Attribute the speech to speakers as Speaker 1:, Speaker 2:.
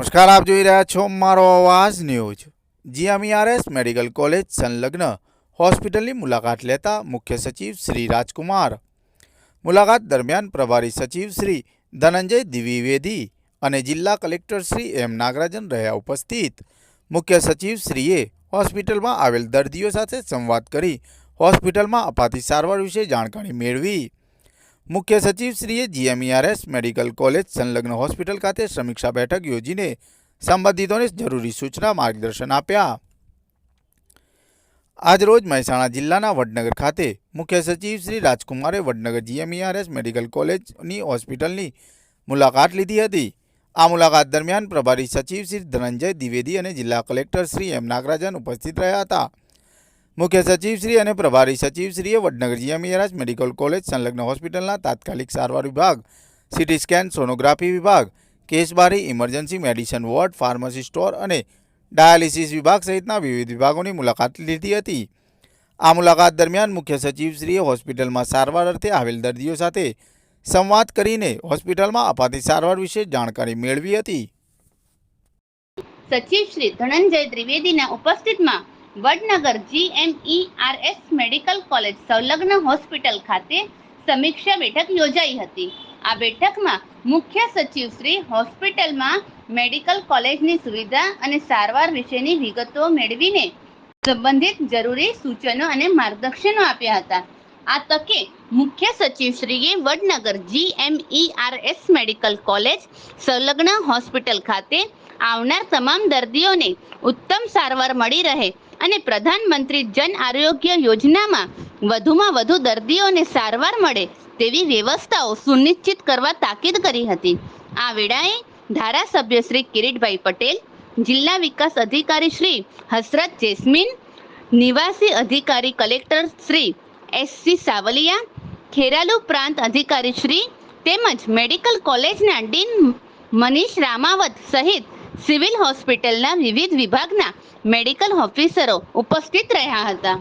Speaker 1: નમસ્કાર, આપ જોઈ રહ્યા છો મારો અવાજ ન્યૂઝ. જીએમઈઆરએસ મેડિકલ કોલેજ સંલગ્ન હોસ્પિટલની મુલાકાત લેતા મુખ્ય સચિવ શ્રી રાજકુમાર. મુલાકાત દરમિયાન પ્રભારી સચિવ શ્રી ધનંજય દ્વિવેદી અને જિલ્લા કલેક્ટર શ્રી એમ નાગરાજન રહ્યા ઉપસ્થિત. મુખ્ય સચિવ શ્રીએ હોસ્પિટલમાં આવેલ દર્દીઓ સાથે સંવાદ કરી હોસ્પિટલમાં અપાતી સારવાર વિશે જાણકારી મેળવી. મુખ્ય સચિવશ્રીએ જીએમઈઆરએસ મેડિકલ કોલેજ સંલગ્ન હોસ્પિટલ ખાતે સમીક્ષા બેઠક યોજીને સંબંધિતોને જરૂરી સૂચના માર્ગદર્શન આપ્યા. આજરોજ મહેસાણા જિલ્લાના વડનગર ખાતે મુખ્ય સચિવ શ્રી રાજકુમારે વડનગર જીએમઈઆરએસ મેડિકલ કોલેજની હોસ્પિટલની મુલાકાત લીધી હતી. આ મુલાકાત દરમિયાન પ્રભારી સચિવ શ્રી ધનંજય દ્વિવેદી અને જિલ્લા કલેક્ટર શ્રી એમ નાગરાજન ઉપસ્થિત રહ્યા હતા. મુખ્ય સચિવશ્રી અને પ્રભારી સચિવશ્રીએ વડનગર જીએમઈરાજ મેડિકલ કોલેજ, સંલગ્ન હોસ્પિટલના તાત્કાલિક સારવાર વિભાગ, સીટી સ્કેન, સોનોગ્રાફી વિભાગ કેસબારી emergency medicine ward, pharmacy store અને ડાયાલિસિસ વિભાગ સહિતના વિવિધ વિભાગોની મુલાકાત લીધી હતી. આ મુલાકાત દરમિયાન મુખ્ય સચિવશ્રીએ હોસ્પિટલમાં સારવાર અર્થે આવેલ દર્દીઓ સાથે સંવાદ કરીને હોસ્પિટલમાં અપાતી સારવાર વિશે જાણકારી મેળવી હતી.
Speaker 2: સચિવ શ્રી ધનંજય ત્રિવેદીના ઉપસ્થિતમાં વડનગર જીએમઈઆરએસ મેડિકલ કોલેજ સંલગ્ન હોસ્પિટલ ખાતે સમીક્ષા બેઠક યોજાઈ હતી. આ બેઠકમાં મુખ્ય સચિવ શ્રી હોસ્પિટલમાં મેડિકલ કોલેજની સુવિધા અને સારવાર વિશેની વિગતો મેળવીને સંબંધિત જરૂરી સૂચનો અને માર્ગદર્શનો આપ્યા હતા. આ તકે મુખ્ય સચિવશ્રીએ વડનગર જીએમઈઆરએસ મેડિકલ કોલેજ સંલગ્ન હોસ્પિટલ ખાતે આવનાર તમામ દર્દીઓને ઉત્તમ સારવાર મળી રહે અને પ્રધાનમંત્રી જન આરોગ્ય યોજનામાં વધુમાં વધુ દર્દીઓને સારવાર મળે તેવી વ્યવસ્થાઓ સુનિશ્ચિત કરવા તાકીદ કરી હતી. આ વેળાએ ધારાસભ્ય શ્રી કિરીટભાઈ પટેલ, જિલ્લા વિકાસ અધિકારી શ્રી હસરત જેસ્મીન, નિવાસી અધિકારી કલેક્ટર શ્રી એસસી સાવલિયા, ખેરાલુ પ્રાંત અધિકારી શ્રી તેમજ મેડિકલ કોલેજના ડીન મનીષ રામાવત સહિત સિવિલ હોસ્પિટલના વિવિધ વિભાગના મેડિકલ ઓફિસરો ઉપસ્થિત રહ્યા હતા.